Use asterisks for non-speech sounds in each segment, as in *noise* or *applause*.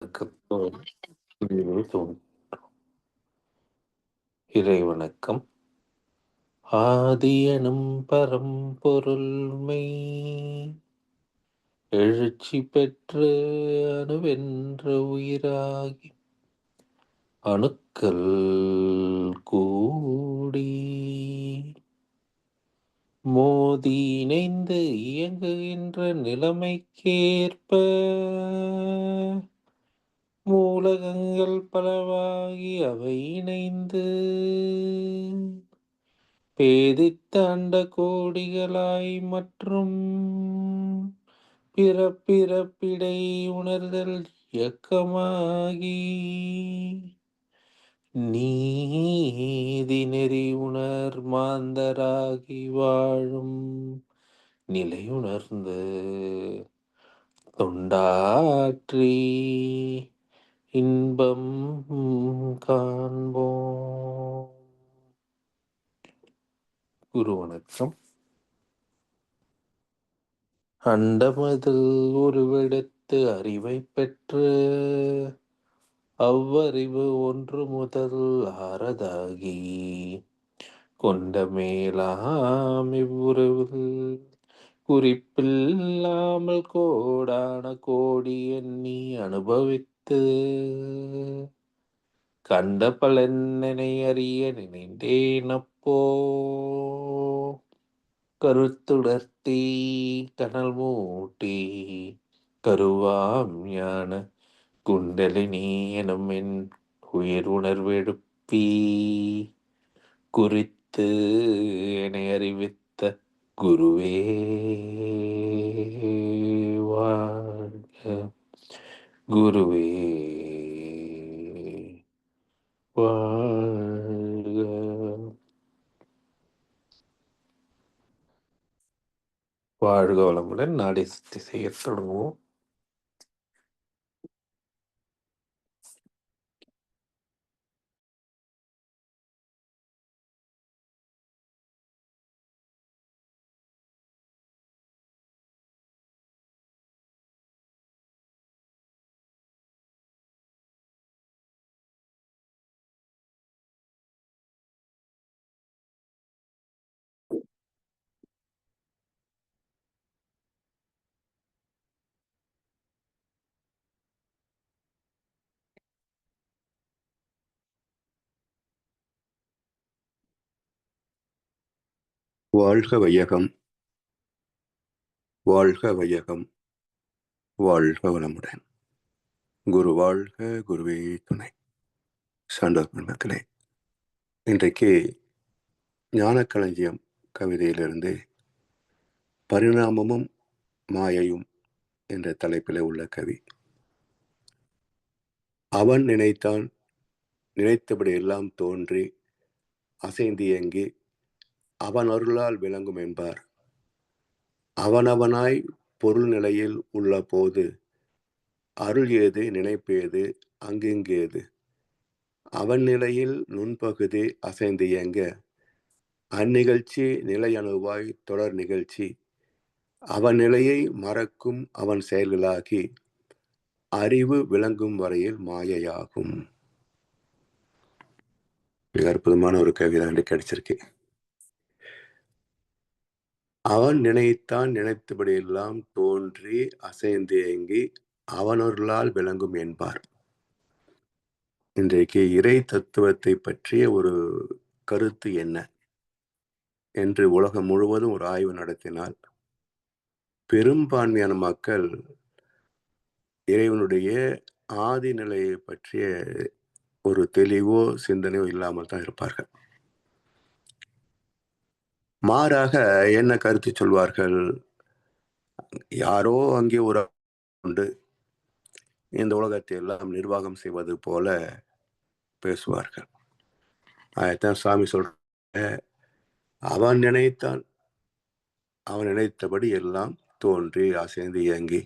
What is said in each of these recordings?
வணக்கத்தோடு நினைவு தோன்றும் ஆதியனும் பரம்பொருள்மை எழுச்சி பெற்று அணுவென்ற உயிராகி அணுக்கள் கூடி. மோதி இணைந்து இயங்குகின்ற நிலைமைக்கேற்ப மூலகங்கள் பலவாகி அவை இணைந்து பேதித்தாண்ட கோடிகளாய் மற்றும் பிறப்பிறப்பிடை உணர்தல் இயக்கமாகி நீதி நெறி உணர் மாந்தராகி வாழும் நிலையுணர்ந்து தொண்டாற்றி இன்பம் காண்போம். குரு வணக்கம். அண்டமதில் உருவெடுத்து அறிவை பெற்று அவ்வறிவு ஒன்று முதல் ஆறதாகி கொண்ட மேலாம் இவ்வுறவில் குறிப்பில்லாமல் கோடான கோடி எண்ணி அனுபவி அனுபவித்து கண்ட பலனை அறிய நினைந்தேன் அப்போ. கருத்துடர்த்தி கனல் மூட்டி. கருவாம் ஞான குண்டலினி எனும் என் உயிர் உணர்வெடுப்பி குறித்து என்னை அறிவித்த குருவே. வாழ்க குருவே வாழ்க. வாழ்க வளமுடன் நாடி சுத்தி செய்ய தொடங்குவோம். வாழ்க வையகம். வாழ்க வையகம். வாழ்க வளமுடன். குரு வாழ்க குருவே துணை. சான்றோர் பெருமக்களே இன்றைக்கு ஞானக்களஞ்சியம் கவிதையிலிருந்து பரிணாமமும் மாயையும் என்ற தலைப்பில் உள்ள கவி. அவன் நினைத்தான் நினைத்தபடி எல்லாம் தோன்றி அசைந்து இயங்கி அவன் அருளால் விளங்கும் என்பார். அவனவனாய் பொருள் நிலையில் உள்ள போது அருள் ஏது நினைப்பேது அங்கிங்கேது அவன் நிலையில் நுண்பகுதி அசைந்து இயங்க அந்நிகழ்ச்சி நிலையணுவாய் தொடர் நிகழ்ச்சி. அவன் நிலையை மறக்கும் அவன் செயல்களாகி அறிவு விளங்கும் வரையில் மாயையாகும். மிக அற்புதமான ஒரு கவிதை கிடைச்சிருக்கு. அவன் நினைத்தான் நினைத்தபடியெல்லாம் தோன்றி அசைந்து ஏங்கி அவனொருளால் விளங்கும் என்பார். இன்றைக்கு இறை தத்துவத்தை பற்றிய ஒரு கருத்து என்ன? என்று உலகம் முழுவதும் ஒரு ஆய்வு நடத்தினால் பெரும்பான்மையான மக்கள் இறைவனுடைய ஆதி நிலையை பற்றிய ஒரு தெளிவோ சிந்தனையோ இல்லாமல் தான் இருப்பார்கள். மாறாக என்ன கருத்து சொல்வார்கள்? யாரோ அங்கே ஒரு உண்டு. இந்த உலகத்தை எல்லாம் நிர்வாகம் செய்வது போல பேசுவார்கள். அதைத்தான் சாமி சொல்ற அவன் நினைத்தான். அவன் நினைத்தபடி எல்லாம் தோன்றி அசைந்து இயங்கி.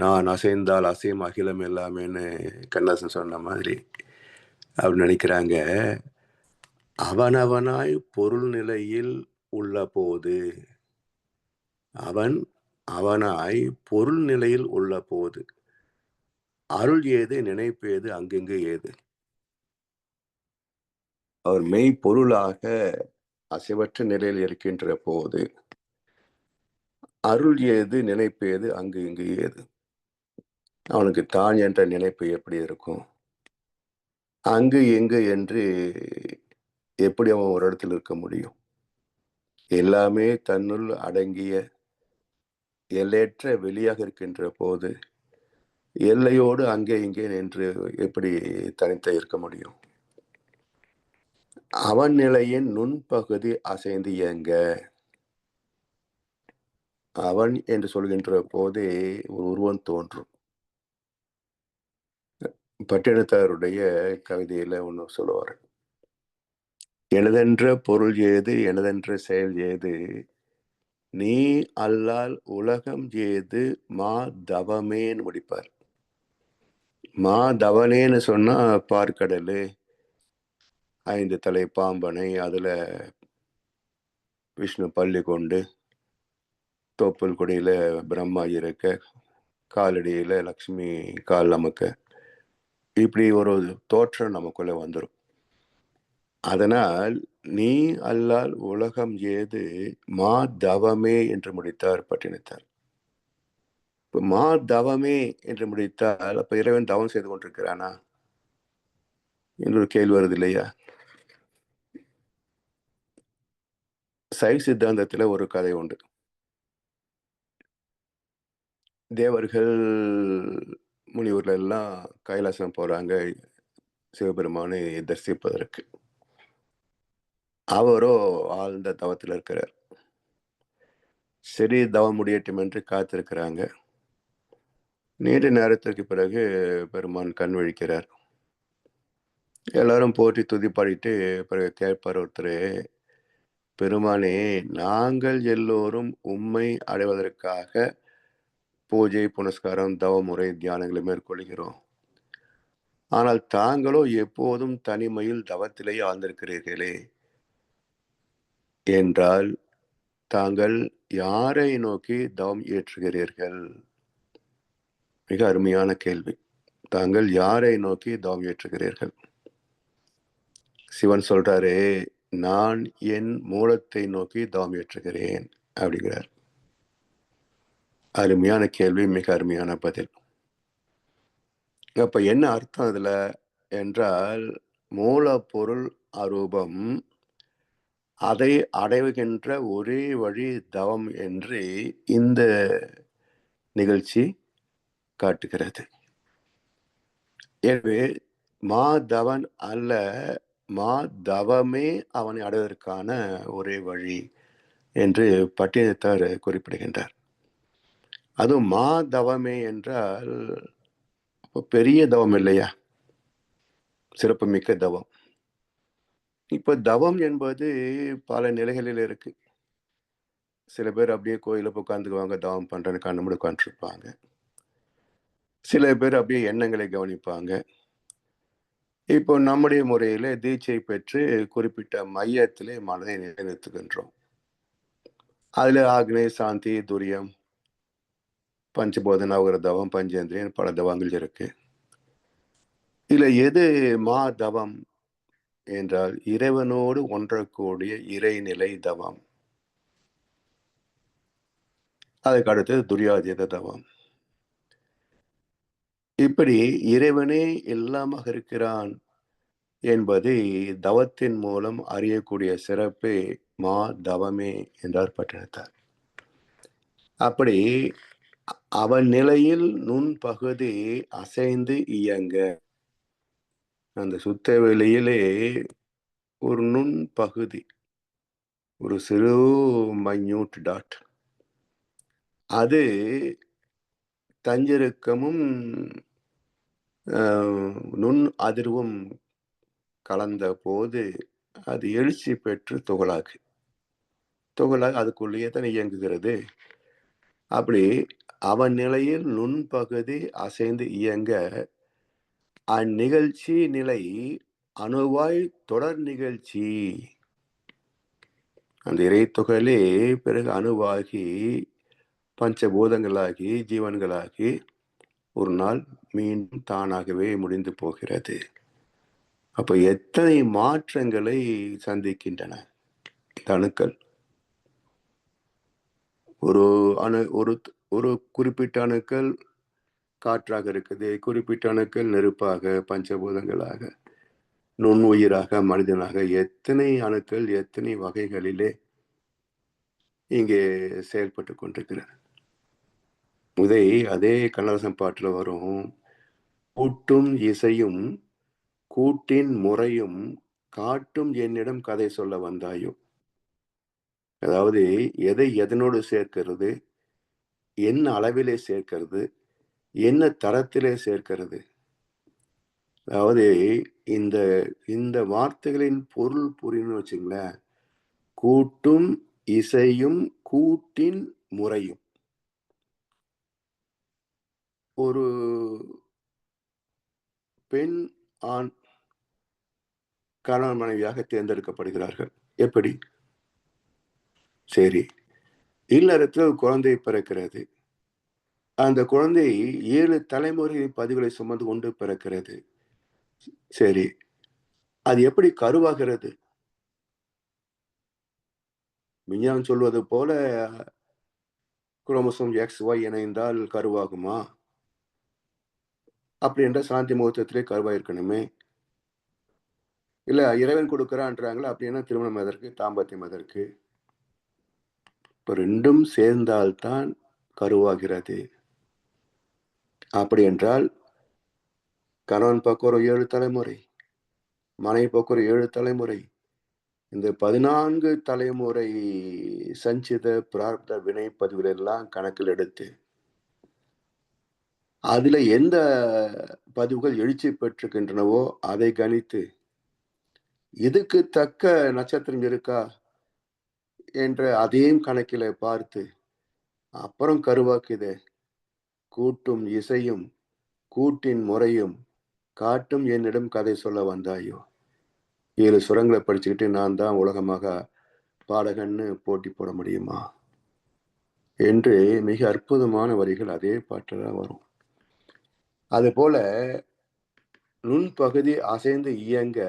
நான் அசைந்தால் அசையும் அகிலம் எல்லாமேன்னு கண்ணாசன் சொன்ன மாதிரி அப்படின்னு நினைக்கிறாங்க. அவனவனாய் பொருள் நிலையில் உள்ள போது அவன் அவனாய் பொருள் நிலையில் உள்ள போது அருள் ஏது நினைப்பு ஏது அங்கெங்கு ஏது? அவர் மெய் பொருளாக அசைவற்ற நிலையில் இருக்கின்ற போது அருள் ஏது நினைப்பு ஏது அங்கு இங்கு ஏது? அவனுக்கு தான் என்ற நினைப்பு எப்படி இருக்கும்? அங்கு எங்கு என்று எப்படி அவன் ஒரு இடத்தில் இருக்க முடியும்? எல்லாமே தன்னுள் அடங்கிய எல்லையற்ற வெளியாக இருக்கின்ற போது எல்லையோடு அங்கே இங்கே நின்று எப்படி தனித்த இருக்க முடியும்? அவன் நிலையின் நுண்பகுதி அசைந்து இயங்க. அவன் என்று சொல்கின்ற போதே ஒரு உருவம் தோன்றும். பட்டினத்தாருடைய கவிதையில ஒன்று சொல்லுவார். எனதென்ற பொருள் ஏது எனதென்ற செயல் ஏது? நீ அல்லால் உலகம் ஏது மா தவமேன்னு முடிப்பார். மா தவனேன்னு சொன்னா பார்க்கடல். ஐந்து தலை பாம்பனை அதுல விஷ்ணு பள்ளி கொண்டு தோப்புல் கொடியில பிரம்மா இருக்க காலடியில லக்ஷ்மி கால் நமக்க இப்படி ஒரு தோற்றம் நமக்குள்ள வந்துடும் அதனால் நீ அல்லால் உலகம் ஏது மா தவமே என்று முடித்தார் பட்டினத்தார். இப்ப மா தவமே என்று முடித்தால் அப்ப இறைவன் தவம் செய்து கொண்டிருக்கிறானா? என்று ஒரு கேள்வி வருது இல்லையா? சைவ சித்தாந்தத்தில் ஒரு கதை உண்டு. தேவர்கள் முனிவர்கள் எல்லாம் கைலாசம் போறாங்க. சிவபெருமானை தரிசிப்பதற்கு. அவரோ ஆழ்ந்த தவத்தில் இருக்கிறார். சரி தவம் முடியட்டும் என்று காத்திருக்கிறாங்க. நீண்ட நேரத்திற்கு பிறகு பெருமான் கண் விழிக்கிறார். எல்லாரும் போற்றி துதிப்பாடிட்டு பிறகு கேட்பார் ஒருத்தர் பெருமானே நாங்கள் எல்லோரும் உண்மை அடைவதற்காக பூஜை புனஸ்காரம் தவமுறை தியானங்களை மேற்கொள்கிறோம். ஆனால் தாங்களோ எப்போதும் தனிமையில் தவத்திலேயே ஆழ்ந்திருக்கிறீர்களே. என்றால் தாங்கள் யாரை நோக்கி தவம் ஏற்றுகிறீர்கள்? மிக அருமையான கேள்வி. தாங்கள் யாரை நோக்கி தவம் ஏற்றுகிறீர்கள்? சிவன் சொல்றாரு நான் என் மூலத்தை நோக்கி தவம் ஏற்றுகிறேன் அப்படிங்கிறார். அருமையான கேள்வி மிக அருமையான பதில். அப்ப என்ன அர்த்தம் அதுல என்றால் மூலப்பொருள் அரூபம் அதை அடைவுகின்ற ஒரே வழி தவம் என்று இந்த நிகழ்ச்சி காட்டுகிறது. எனவே மா தவன் அல்ல மா தவமே அவனை அடைவதற்கான ஒரே வழி என்று பட்டினத்தார் குறிப்பிடுகின்றார். அதுவும் மா தவமே என்றால் பெரிய தவம் இல்லையா? சிறப்புமிக்க தவம். இப்ப தவம் என்பது பல நிலைகளில் இருக்கு. சில பேர் அப்படியே கோயில உட்காந்துக்குவாங்க தவம் பண்றேன்னு கண்ணு உட்காந்துருப்பாங்க சில பேர் அப்படியே எண்ணங்களை கவனிப்பாங்க. இப்போ நம்முடைய முறையில தீட்சை பெற்று குறிப்பிட்ட மையத்திலே மனதை நிலைநிறுத்துகின்றோம். அதுல ஆக்னே சாந்தி துரியம் பஞ்சபோதன ஒரு தவம் பஞ்சேந்திரியன் பல தவங்கள் இருக்கு. இதுல எது மா தவம் என்றால் இறைவனோடு ஒன்றக்கூடிய இறைநிலை தவம். அதுக்கு அடுத்தது துரியாதீத தவம். இப்படி இறைவனே எல்லாமாக இருக்கிறான் என்பதை தவத்தின் மூலம் அறியக்கூடிய சிறப்பே மா தவமே என்றார் பட்டினத்தார் அப்படி அவன் நிலையில் நுண் பகுதி அசைந்து இயங்க அந்த சுத்தவெளியிலே ஒரு நுண் பகுதி ஒரு சிறு மைன்யூட் டாட். அது தஞ்சிருக்கமும் நுண் அதிர்வும் கலந்த போது அது எழுச்சி பெற்று துகளாகு. துகளாக அதுக்குள்ளேயே தான் இயங்குகிறது. அப்படி அவன் நிலையில் நுண்பகுதி அசைந்து இயங்க அந்நிகழ்ச்சி நிலை அணுவாய் தொடர் நிகழ்ச்சி. அந்த இறைத்துகளே பிறகு அணுவாகி பஞ்சபூதங்களாகி ஜீவன்களாகி ஒரு நாள் மீண்டும் தானாகவே முடிந்து போகிறது. அப்போ எத்தனை மாற்றங்களை சந்திக்கின்றன? இந்த அணுக்கள். ஒரு அணு ஒரு ஒரு குறிப்பிட்ட அணுக்கள் காற்றாக இருக்குது. குறிப்பிட்ட அணுக்கள் நெருப்பாக பஞ்சபூதங்களாக நுண்ணுயிராக மனிதனாக. எத்தனை அணுக்கள் எத்தனை வகைகளிலே இங்கே செயல்பட்டு கொண்டிருக்கிறது. முதை அதே கண்ணதாசன் பாட்டில் வரும். கூட்டும் இசையும் கூட்டின் முறையும் காட்டும் என்னிடம் கதை சொல்ல வந்தாயோ? அதாவது எதை எதனோடு சேர்க்கிறது? என்ன அளவிலே சேர்க்கிறது? என்ன தரத்திலே சேர்க்கிறது? அதாவது இந்த இந்த வார்த்தைகளின் பொருள் புரியணும்னு வச்சுங்களேன். கூட்டும் இசையும் கூட்டின் முறையும். ஒரு பெண் ஆண் கணவன் மனைவியாக தேர்ந்தெடுக்கப்படுகிறார்கள். எப்படி? சரி. இல்லறத்தில் ஒரு குழந்தை பிறக்கிறது. அந்த குழந்தை ஏழு தலைமுறை பதிவுகளை சுமந்து கொண்டு பிறக்கிறது. சரி அது எப்படி கருவாகிறது? விஞ்ஞானம் சொல்வது போல குரோமோசோம் எக்ஸ் ஒய் இணைந்தால் கருவாகுமா? அப்படி என்ற சாந்தி முகூர்த்தத்திலே கருவாயிருக்கணுமே இல்ல இறைவன் கொடுக்கிறான்றாங்களா? அப்படின்னா திருமணம் எதற்கு? தாம்பத்தியம் எதற்கு? இப்போ ரெண்டும் சேர்ந்தால்தான் கருவாகிறது. அப்படி என்றால் கணவன் பக்கம் ஒரு ஏழு தலைமுறை மனைவி பக்கம் ஒரு ஏழு தலைமுறை இந்த பதினான்கு தலைமுறை சஞ்சித பிரார்த்த வினை பதிவுகள் எல்லாம் கணக்கில் எடுத்து அதில் எந்த பதிவுகள் எழுச்சி பெற்றிருக்கின்றனவோ அதை கணித்து இதுக்கு தக்க நட்சத்திரம் இருக்கா என்ற அதையும் கணக்கில் பார்த்து அப்புறம் கருவாக்குது கூட்டும் இசையும் கூட்டின் முறையும் காட்டும் என்னிடம் கதை சொல்ல வந்தாயோ? ஏழு சுரங்களை படிச்சுக்கிட்டு நான் தான் உலகமாக பாடகன்னு போட்டி போட முடியுமா? என்று மிக அற்புதமான வரிகள் அதே பாட்டில் வரும். அதுபோல நுண்பகுதி அசைந்து இயங்க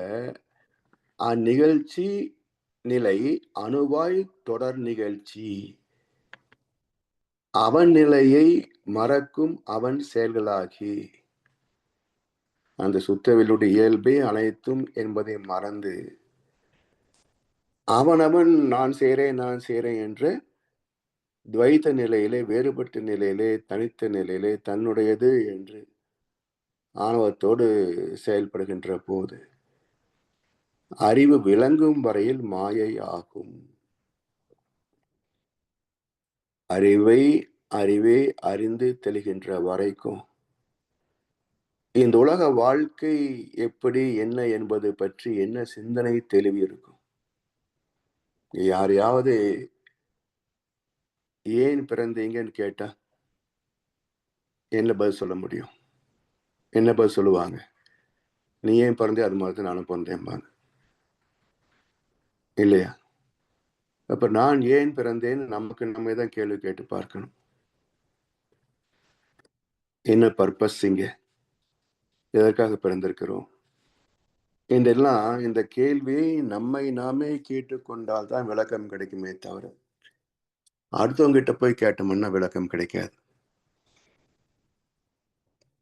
அந்நிகழ்ச்சி நிலை அணுவாய் தொடர் நிகழ்ச்சி. அவன் நிலையை மறக்கும் அவன் செயல்களாகி. அந்த சுத்தவிலுடைய இயல்பே அனைத்தும் என்பதை மறந்து அவனவன் நான் செய்கிறேன் நான் செய்கிறேன் என்று துவைத்த நிலையிலே வேறுபட்ட நிலையிலே தனித்த நிலையிலே தன்னுடையது என்று ஆணவத்தோடு செயல்படுகின்ற போது அறிவு விளங்கும் வரையில் மாயை ஆகும். அறிவை அறிவே அறிந்து தெளிகின்ற வரைக்கும். இந்த உலக வாழ்க்கை எப்படி என்ன என்பது பற்றி என்ன சிந்தனை தெளிவு இருக்கும். யாரையாவது ஏன் பிறந்தீங்கன்னு கேட்டா என்ன பதில் சொல்ல முடியும்? என்ன பதில் சொல்லுவாங்க? நீ ஏன் பிறந்தே அது மாதிரி தான் நானும் பிறந்தேன்பாங்க இல்லையா? அப்ப நான் ஏன் பிறந்தேன்னு நமக்கு நம்ம தான் கேள்வி கேட்டு பார்க்கணும். என்ன பர்பஸ் இங்க? எதற்காக பிறந்திருக்கிறோம்? என்றெல்லாம் இந்த கேள்வியை நம்மை நாமே கேட்டுக்கொண்டால் தான் விளக்கம் கிடைக்குமே தவிர அடுத்தவங்க கிட்ட போய் கேட்டோம்னா விளக்கம் கிடைக்காது.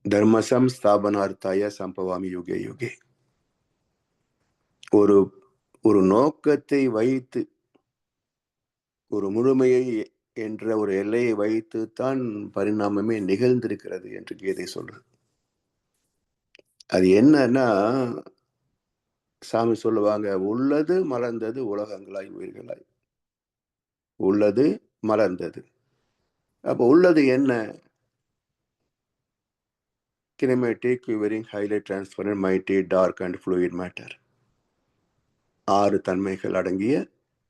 தர்மசம் ஸ்தாபனார்த்தாய சம்பவாமி யுகே யுகே. ஒரு ஒரு நோக்கத்தை வைத்து ஒரு முழுமையை என்ற ஒரு எல்லையை வைத்து தான் பரிணாமமே நிகழ்ந்திருக்கிறது என்று கீதை சொல்றது. அது என்னன்னா சாமி சொல்லுவாங்க உள்ளது மலர்ந்தது உலகங்களாய் உயிர்களாய். உள்ளது மலர்ந்தது. அப்ப உள்ளது என்ன? Kinematic quivering highlight transparent mighty dark and fluid matter ஆறு தன்மைகள் அடங்கிய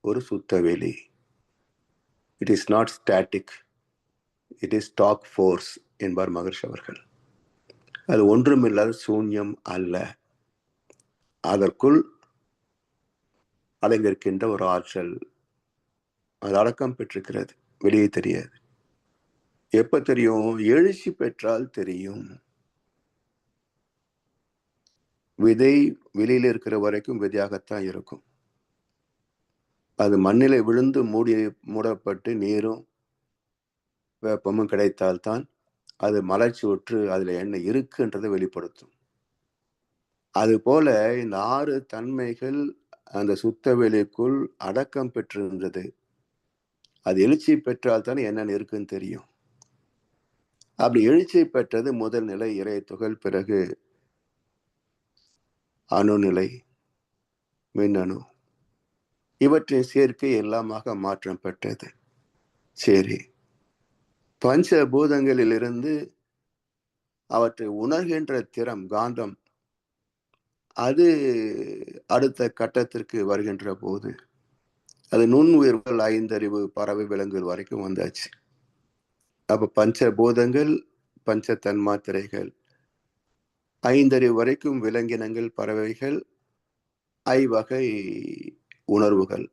ஒரு சுத்தவெளி. It is not static it is dark force என்பார் மகர்ஷி அவர்கள் அது ஒன்றுமில்லாத சூன்யம் அல்ல. அதற்குள் அடங்கியிருக்கின்ற ஒரு ஆற்றல் அது அடக்கம் பெற்றிருக்கிறது. வெளியே தெரியாது. எப்ப தெரியும்? எழுச்சி பெற்றால் தெரியும். விதை வெளியில இருக்கிற வரைக்கும் விதையாகத்தான் இருக்கும். அது மண்ணிலே விழுந்து மூடி மூடப்பட்டு நீரும் வெப்பமும் கிடைத்தால்தான் அது மலர்ச்சி உற்று அதில் என்ன இருக்குன்றதை வெளிப்படுத்தும். அதுபோல இந்த ஆறு தன்மைகள் அந்த சுத்தவெளிக்குள் அடக்கம் பெற்றிருந்தது. அது எழுச்சி பெற்றால் தானே என்னென்ன இருக்குன்னு தெரியும். அப்படி எழுச்சி பெற்றது முதல் நிலை இறை துகள் பிறகு அணுநிலை மின்னணு. இவற்றின் சேர்க்கை எல்லாமாக மாற்றம் பெற்றது. சரி. பஞ்ச பூதங்களிலிருந்து அவற்றை உணர்கின்ற திறம் காந்தம் அது அடுத்த கட்டத்திற்கு வருகின்ற போது அது நுண் உயிர்கள் ஐந்தறிவு பறவை விலங்குகள் வரைக்கும் வந்தாச்சு. அப்ப பஞ்ச பூதங்கள் பஞ்ச தன்மாத்திரைகள் ஐந்தறிவு வரைக்கும் விலங்கினங்கள் பறவைகள் ஐவகை உணர்வுகள்.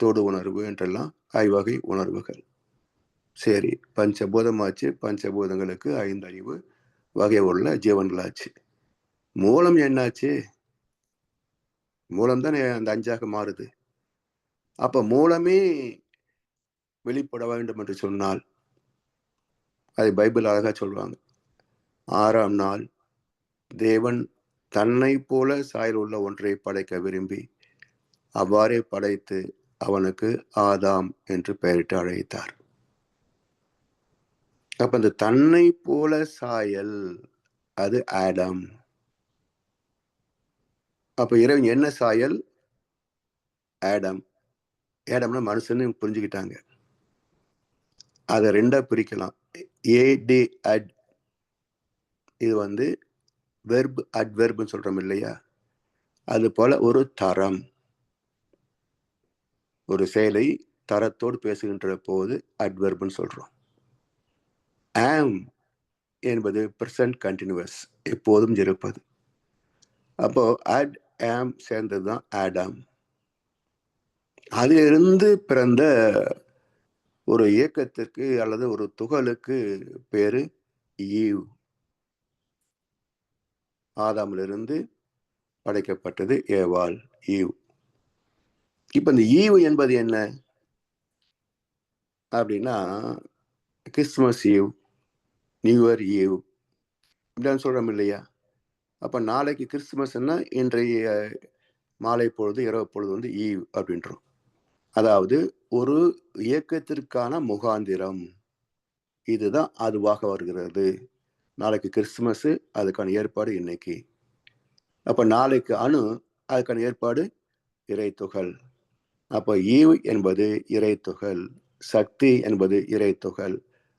தொடு உணர்வு என்றெல்லாம் ஐவகை உணர்வுகள். சரி பஞ்சபூதமாச்சு பஞ்சபூதங்களுக்கு ஐந்தறிவு வகை உள்ள ஜீவன்களாச்சு. மூலம் என்னாச்சு? மூலம் தானே அந்த அஞ்சாக மாறுது. அப்ப மூலமே வெளிப்பட வேண்டும் என்று சொன்னால் அதை பைபிள் அழகா சொல்வாங்க ஆறாம் நாள் தேவன் தன்னை போல சாயல் உள்ள ஒன்றை படைக்க விரும்பி அவ்வாறே படைத்து அவனுக்கு ஆதாம் என்று பெயரிட்டு அழைத்தார். அப்ப இந்த தன்னை போல சாயல் அது ஆடம். அப்ப இறைவன் என்ன சாயல்? ஆடம். ஏடம்னா மனுஷன்னு புரிஞ்சுக்கிட்டாங்க. அதை ரெண்டா பிரிக்கலாம். ஏடி அட். இது வந்து வெர்ப் அட்வெர்ப்னு சொல்றோம் இல்லையா? அது போல ஒரு தரம். ஒரு செயலை தரத்தோடு பேசுகின்ற போது அட்வர்புன்னு சொல்கிறோம் ஆம் என்பது ப்ரெசன்ட் கண்டினியூவஸ் எப்போதும் இருப்பது. அப்போது அட் ஆம் சேர்ந்தது தான் ஆடாம் அதிலிருந்து பிறந்த ஒரு இயக்கத்திற்கு அல்லது ஒரு துகளுக்கு பேர் ஈவ் ஆதாமிலிருந்து படைக்கப்பட்டது ஏவாள் ஈவ் இப்ப இந்த ஈவு என்பது என்ன? அப்படின்னா Christmas eve new year eve இப்படின்னு சொல்றோம் இல்லையா? அப்ப நாளைக்கு கிறிஸ்துமஸ்னா இன்றைய மாலை பொழுது இரவு பொழுது வந்து ஈவ் அப்படின்றோம். அதாவது ஒரு இயக்கத்திற்கான முகாந்திரம். இதுதான் அதுவாக வருகிறது. நாளைக்கு கிறிஸ்துமஸ் அதுக்கான ஏற்பாடு இன்னைக்கு. அப்ப நாளைக்கு அணு அதுக்கான ஏற்பாடு இறைத்துகள் அப்போ ஈவ் என்பது இறைத்துகள் சக்தி என்பது இறைத்துகள்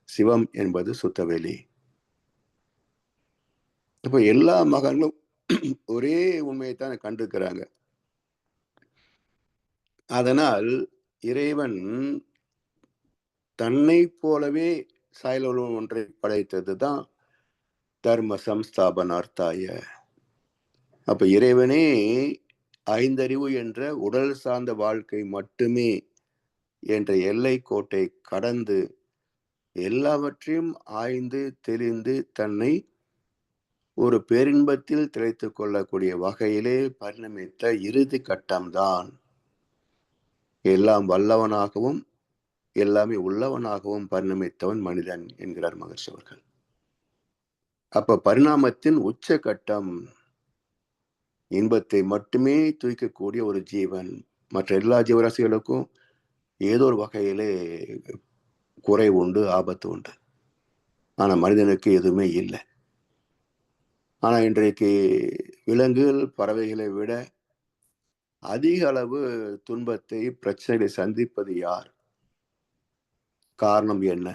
சிவம் என்பது சுத்தவெளி. இப்போ எல்லா மகன்களும் *clears throat* ஒரே உண்மையை தான் கண்டிருக்கிறாங்க. அதனால் இறைவன் தன்னை போலவே சாயலுள்ள ஒன்றை படைத்தது தான் தர்ம சம்ஸ்தாபனார்த்தாய. அப்ப இறைவனே ஐந்தறிவு என்ற உடல் சார்ந்த வாழ்க்கை மட்டுமே என்ற எல்லை கோட்டை கடந்து எல்லாவற்றையும் ஆய்ந்து தெளிந்து தன்னை ஒரு பேரின்பத்தில் திளைத்து கொள்ளக்கூடிய வகையிலே பரிணமித்த இறுதி கட்டம்தான். எல்லாம் வல்லவனாகவும் எல்லாமே உள்ளவனாகவும் பரிணமித்தவன் மனிதன் என்கிறார் மகர்ஷி அவர்கள். அப்ப பரிணாமத்தின் உச்ச கட்டம் இன்பத்தை மட்டுமே தூக்கக்கூடிய ஒரு ஜீவன். மற்ற எல்லா ஜீவராசிகளுக்கும் ஏதோ ஒரு வகையிலே குறை உண்டு ஆபத்து உண்டு. ஆனால் மனிதனுக்கு எதுவுமே இல்லை. ஆனால் இன்றைக்கு விலங்குகள் பறவைகளை விட அதிக அளவு துன்பத்தை பிரச்சனைகளை சந்திப்பது யார்? காரணம் என்ன?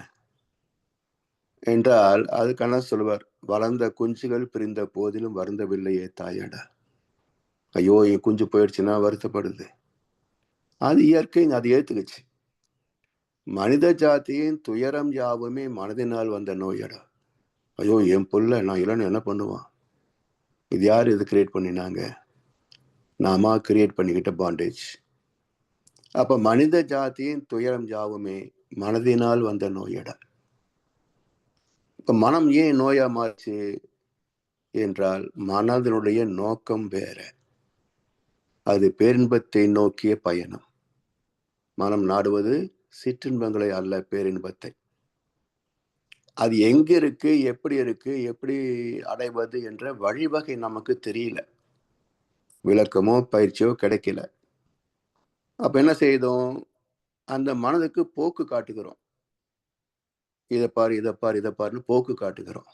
என்றால் அதுக்கான சொல்வார் வளர்ந்த குஞ்சுகள் பிரிந்த போதிலும் வருந்தவில்லையே தாயடா. ஐயோ என் குஞ்சு போயிடுச்சுன்னா வருத்தப்படுது. அது இயற்கை அது ஏத்துக்குச்சு. மனித ஜாதியின் துயரம் யாவுமே மனதினால் வந்த நோயடா. ஐயோ என் புள்ள நான் இல்லைன்னு என்ன பண்ணுவான்? இது யார் இது கிரியேட் பண்ணினாங்க? நாமா கிரியேட் பண்ணிக்கிட்ட பாண்டேஜ் அப்போ மனித ஜாதியின் துயரம் யாவுமே மனதினால் வந்த நோயடா. இப்போ மனம் ஏன் நோயா மாறுச்சு? என்றால் மனதினுடைய நோக்கம் வேற. அது பேரின்பத்தை நோக்கிய பயணம். மனம் நாடுவது சிற்றின்பங்களை அல்ல பேரின்பத்தை. அது எங்க இருக்கு எப்படி இருக்கு எப்படி அடைவது என்ற வழிவகை நமக்கு தெரியல. விளக்கமோ பயிற்சியோ கிடைக்கல. அப்ப என்ன செய்தோம்? அந்த மனதுக்கு போக்கு காட்டுகிறோம். இதை பாரு இதை பாரு இதை பாருன்னு போக்கு காட்டுகிறோம்.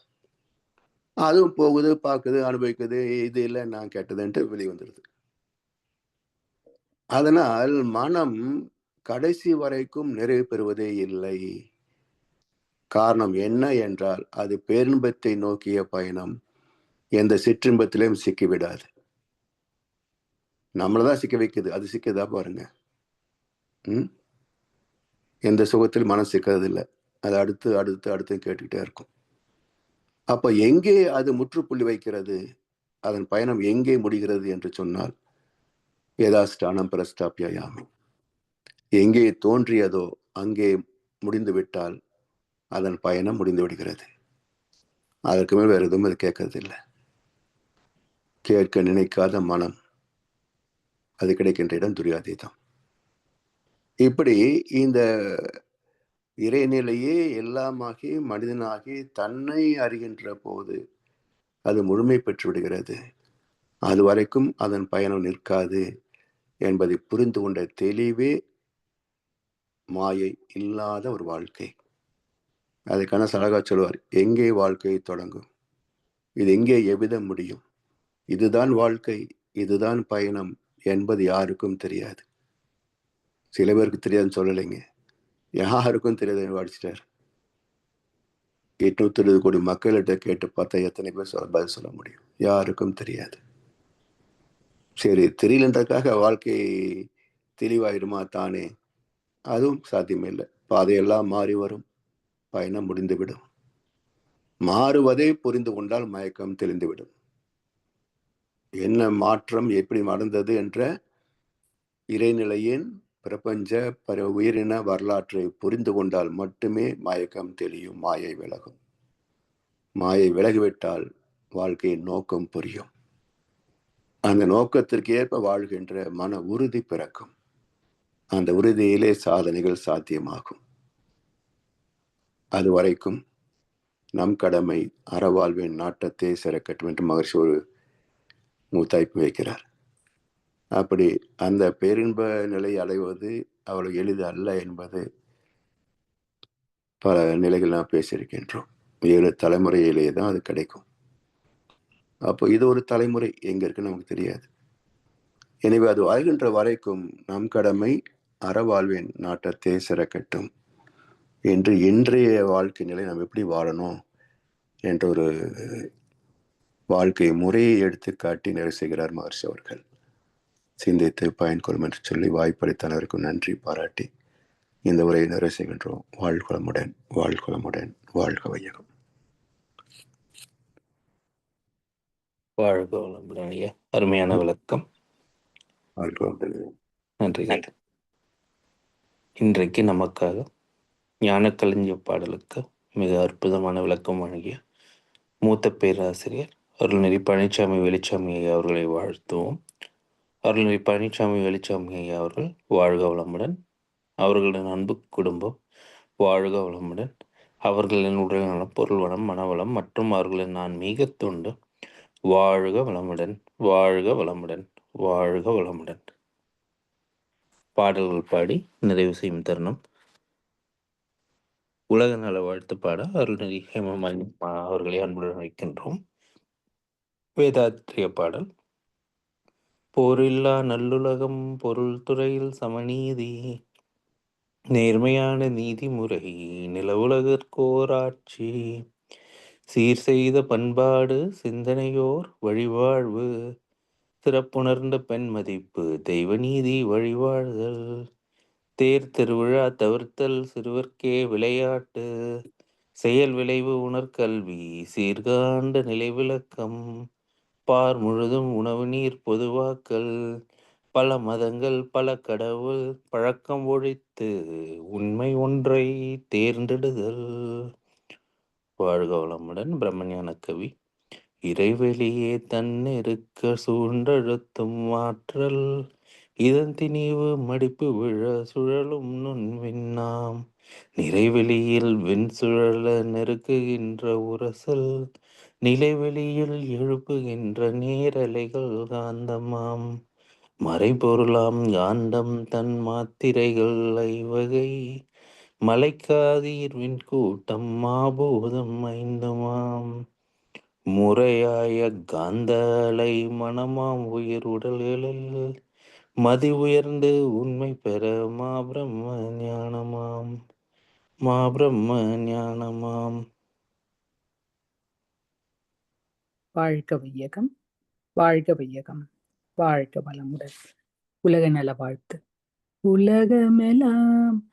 அதுவும் போகுது பார்க்குது அனுபவிக்குது இது இல்லை நான் கேட்டதுன்ட்டு வெளியே வந்துடுது அதனால் மனம் கடைசி வரைக்கும் நிறைவு பெறுவதே இல்லை. காரணம் என்ன என்றால் அது பேரின்பத்தை நோக்கிய பயணம். எந்த சிற்றின்பத்திலையும் சிக்கிவிடாது. நம்மளை தான் சிக்க வைக்குது. அது சிக்கதா பாருங்க. ம்? எந்த சுகத்தில் மனம் சிக்கிறது இல்லை அது அடுத்து அடுத்து அடுத்து கேட்டுக்கிட்டே இருக்கும். அப்போ எங்கே அது முற்றுப்புள்ளி வைக்கிறது? அதன் பயணம் எங்கே முடிகிறது என்று சொன்னால் ஏதாஸ்டானம் பிரஸ்தாபியாமி எங்கே தோன்றியதோ அங்கே முடிந்துவிட்டால் அதன் பயணம் முடிந்து விடுகிறது அதற்கு மேல் வேறு எதுவும் அது கேட்கறது இல்லை கேட்க நினைக்காத மனம் அது கிடைக்கின்ற இடம் துரியாதீதம். இப்படி இந்த இறைநிலையே எல்லாமாகி மனிதனாகி தன்னை அறிகின்ற போது அது முழுமை பெற்று விடுகிறது அது வரைக்கும் அதன் பயணம் நிற்காது என்பதை புரிந்து கொண்ட தெளிவே மாயை இல்லாத ஒரு வாழ்க்கை. அதுக்கான சலகா சொல்வார் எங்கே வாழ்க்கை தொடங்கும்? இது எங்கே எவ்விதம் முடியும்? இதுதான் வாழ்க்கை இதுதான் பயணம் என்பது யாருக்கும் தெரியாது. சில பேருக்கு தெரியாதுன்னு சொல்லலைங்க. யாருக்கும் தெரியாது வாடிச்சிட்டார். எட்நூத்தி இருபது கோடி மக்கள்கிட்ட கேட்டு பார்த்தா எத்தனை பேர் சொல்ல பதில் சொல்ல முடியும்? யாருக்கும் தெரியாது. சரி தெரியலன்றதுக்காக வாழ்க்கை தெளிவாயிடுமா தானே? அதுவும் சாத்தியமில்லை. பாதையெல்லாம் மாறி வரும். பயணம் முடிந்துவிடும். மாறுவதை புரிந்து கொண்டால் மயக்கம் தெளிந்துவிடும். என்ன மாற்றம் எப்படி நடந்தது என்ற இறைநிலையின் பிரபஞ்ச பர உயிரின வரலாற்றை புரிந்து கொண்டால் மட்டுமே மயக்கம் தெளியும். மாயை விலகும். மாயை விலகிவிட்டால் வாழ்க்கையின் நோக்கம் புரியும். அந்த நோக்கத்திற்கு ஏற்ப வாழ்கின்ற மன உறுதி பிறக்கும். அந்த உறுதியிலே சாதனைகள் சாத்தியமாகும். அது வரைக்கும் நம் கடமை அறவாழ்வின் நாட்டத்தை சிறக்கட்டும் என்று மகர்ஷி ஒரு மூத்தாய்ப்பு வைக்கிறார். அப்படி அந்த பேரின்ப நிலை அடைவது அவ்வளவு எளிது அல்ல என்பது பல நிலைகள் நாம் பேசியிருக்கின்றோம். ஏழு தலைமுறையிலே தான் அது கிடைக்கும். அப்போ இது ஒரு தலைமுறை. எங்க இருக்கு நமக்கு தெரியாது. எனவே அது வாழ்கின்ற வரைக்கும் நம் கடமை அறவாழ்வின் நாட்டத்தை சிறக்கட்டும். என்று இன்றைய வாழ்க்கை நிலை நாம் எப்படி வாழணும்? என்ற ஒரு வாழ்க்கை முறையை எடுத்து காட்டி நிறைவு செய்கிறார் மகர்ஷி அவர்கள். சிந்தித்து பயன்கொள்ளும் என்று சொல்லி வாய்ப்பளித்தனருக்கும் நன்றி பாராட்டி. இந்த உரையை நிறைவு செய்கின்றோம். வாழ்குளமுடன் வாழ்குளமுடன் வாழ்க வையகம். வாழ்க வளமுடன் ஐயா. அருமையான விளக்கம். வாழ்குளமுடன் நன்றி. இன்றைக்கு நமக்காக ஞானக்கலைஞ பாடலுக்கு மிக அற்புதமான விளக்கம் வழங்கிய மூத்த பேராசிரியர் அருள்நெறி பழனிசாமி வெளிச்சாமி ஐயா அவர்களை வாழ்த்துவோம். அருள்நெறி பழனிசாமி வெளிச்சாமி ஐயா அவர்கள் வாழ்க வளமுடன் அவர்களின் அன்பு குடும்பம் வாழ்க வளமுடன் அவர்களின் உடல் நலம் பொருள் வளம் மனவளம் மற்றும் அவர்களின் ஆன்மீக தொண்டு வாழ்க வளமுடன் வாழ்க வளமுடன் வாழ்க வளமுடன். பாடல்கள் பாடி நிறைவு செய்யும் தருணம். உலக நல வாழ்த்து பாட அருள்நெறி ஹேமமாலினி அவர்களை அன்புடன் வைக்கின்றோம் வேதாத்திரிய பாடல். போரில்லா நல்லுலகம் பொருள் துறையில் சமநீதி நேர்மையான நீதிமுறை நிலவுலகிற்கோராட்சி சீர் செய்த பண்பாடு சிந்தனையோர் வழிவாழ்வு சிறப்புணர்ந்த பெண் மதிப்பு தெய்வநீதி வழிவாழ்தல் தேர் திருவிழா தவிர்த்தல் சிறுவர்க்கே விளையாட்டு செயல் விளைவு உணர்கல்வி சீர்காண்ட நிலை விளக்கம் பார் முழுதும் உணவு நீர் பொதுவாக்கல் பல மதங்கள் பல கடவுள் பழக்கம் ஒழித்து உண்மை ஒன்றை தேர்ந்தெடுதல். வாழ்க வளமுடன் பிரம்மஞான கவி இறைவெளியே தன்னிருக்க சூழ்ந்தழுத்தும் மாற்றல் இதன் திணிவு மடிப்பு விழ சுழலும் நுண்விண்ணாம் நிறைவெளியில் வெண் சுழல நெருக்குகின்ற உரசல் நிலைவெளியில் எழுப்புகின்ற நேரலைகள் காந்தமாம் மறைபொருளாம் காந்தம் தன் மாத்திரைகள் ஐவகை மலைக்காதீர்வின் கூட்டம் மாபூதம் ஐந்துமாம். முறையாய காந்தலை மனமாம் உயிர் உடல்களில் மதி உயர்ந்து உண்மை பெற மா பிரம்ம ஞானமாம். மா பிரம்ம ஞானமாம். வாழ்க வையகம் வாழ்க வையகம் வாழ்க வளமுடன். உலக நல வாழ்த்து. உலகமெல்லாம்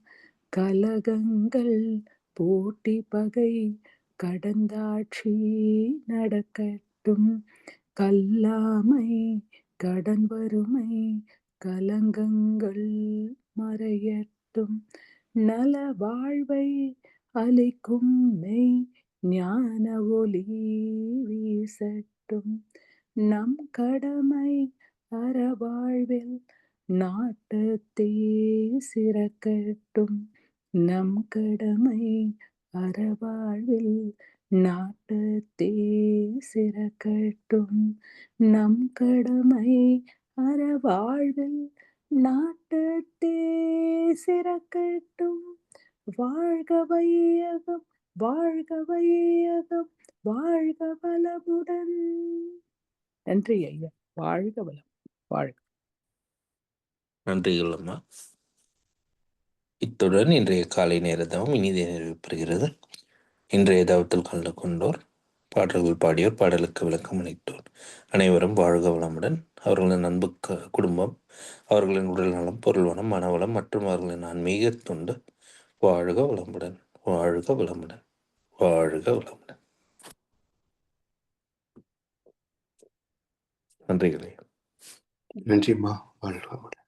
கலகங்கள் போட்டி பகை கடந்தாட்சி நடக்கட்டும். கல்லாமை கடன் வறுமை கலங்கங்கள் மறையட்டும். நல வாழ்வை அளிக்கும் மெய் ஞான ஒளி வீசட்டும். நம் கடமை அறவாழ்வில் நாட்டத்தே சிறக்கட்டும். நம் கடமை அறவாழ்வில் நாட்டத்தே சிறக்கட்டும். நம் கடமை அறவாழ்வில் நாட்டத்தே சிறக்கட்டும். வாழ்க வையகம் வாழ்க வையகம் வாழ்க வளமுடன். நன்றி ஐயா வாழ்க வளம் வாழ்க. நன்றிகள் அம்மா. இத்துடன் இன்றைய காலை நேரத்தவும் இனிதே நிறைவு இன்றைய தவத்தில் கலந்து கொண்டோர் பாடல்கள் பாடியோர் பாடலுக்கு விளக்கம் அளித்தோர் அனைவரும் வாழ்க வளமுடன். அவர்களின் அன்பு குடும்பம் அவர்களின் உடல் நலம் பொருள் வளம் மனவளம் மற்றும் அவர்களின் ஆன்மீக தொண்டு. வாழ்க வளமுடன் வாழ்க வளமுடன் வாழ்க வளமுடன். நன்றிகளே. நன்றிம்மா வாழ்க வளமுடன்.